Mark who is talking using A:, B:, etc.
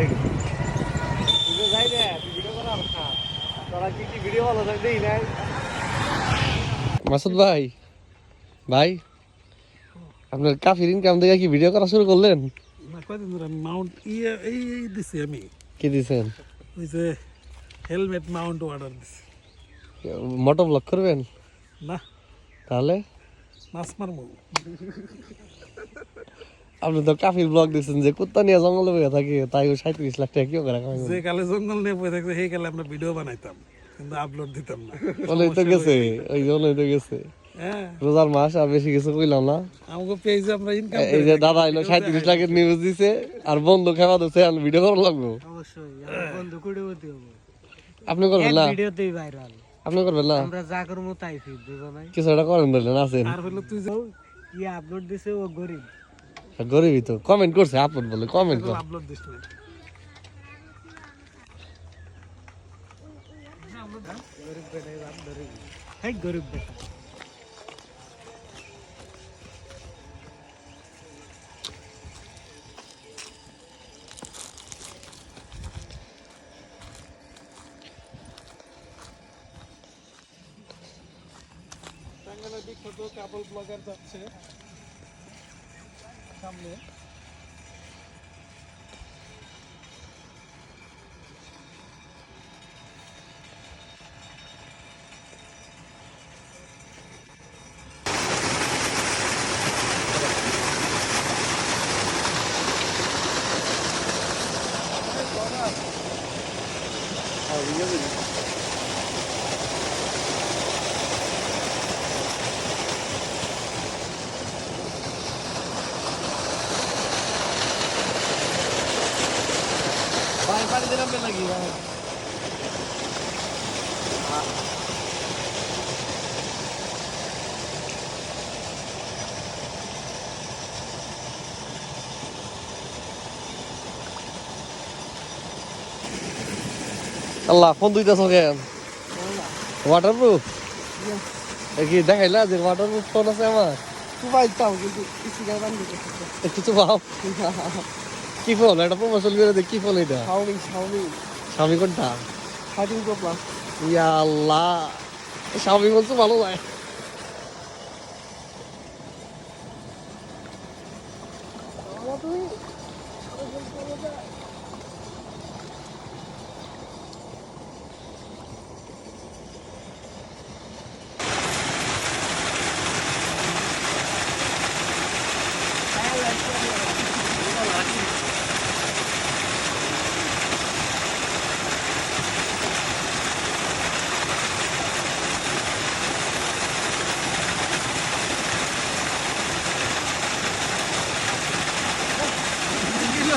A: ভাই। তুই যাই রে ভিডিও করা না। তোরা কি কি ভিডিও ভালো দেই মাসুদ ভাই ভাই আপনার কাফির ইনকাম থেকে কি ভিডিও করা শুরু করলেন?
B: না মাউন্ট ইয়ে এই এই দিছি আমি।
A: কি দিছেন?
B: ওই যে হেলমেট মাউন্ট অর্ডার দিছি।
A: মোটো ব্লক করবেন?
B: না।
A: তাহলে?
B: মাছ মারমু।
A: আপনি তো কাফির ব্লগ দিচ্ছেন যে কুত্তা নিয়ে জঙ্গলে বয়ে থাকে তাই ও সাঁত্রিশ লাখ টাকা কেউ করে কামাই
B: যে কালে জঙ্গল নিয়ে বসে থাকছে সেই কালে আমরা ভিডিও বানাইতাম কিন্তু আপলোড দিতাম না।
A: ওই তো গেছে ওই জন্যই তো গেছে।
B: হ্যাঁ।
A: রোজার মাস আর বেশি কিছু কইলাম না।
B: আমাকে পেজে আমরা ইনকাম
A: এই যে দাদা এলো সাঁত্রিশ লাখের নিউজ দিছে আর বন্ধু খেবা দিচ্ছে আমি ভিডিও করা লাগবো।
C: অবশ্যই আমরা বন্ধ হবে।
A: আপনি করবেন না?
C: ভিডিওতেই ভাইরাল
A: আপনি করবেন না?
C: আমরা যা করব তাই নাই?
A: কিছু একটা করেন বললেন আছেন?
B: আর হলো তুই যে
C: কি আপলোড দিছে ও গরিব।
A: গরিবই তো। কমেন্ট করছে আপলোড বলে কমেন্ট কর।
B: আপলোড দিস না।
C: গরিব হ্যাঁ
B: বিখ্যাত কাপল ব্লগার যাচ্ছে। সামনে
A: ভাই পানি দিলাম নাকি আল্লাহ ফোন দুইটা কেন ওয়াটার প্রুফ কি দেখাইলা যে ওয়াটার প্রুফ ফোন আছে আমার?
C: পাইতাম কিন্তু কিছু গান দিতে
A: কিছু পাও কি ফল? এটা প্রমোশন করে দে কি ফল এটা?
C: শাওমি শাওমি
A: শাওমি কোনটা?
C: থার্টিন প্রো প্লাস
A: ইয়া আল্লাহ। শাওমি বলছো ভালো ভাই তুমি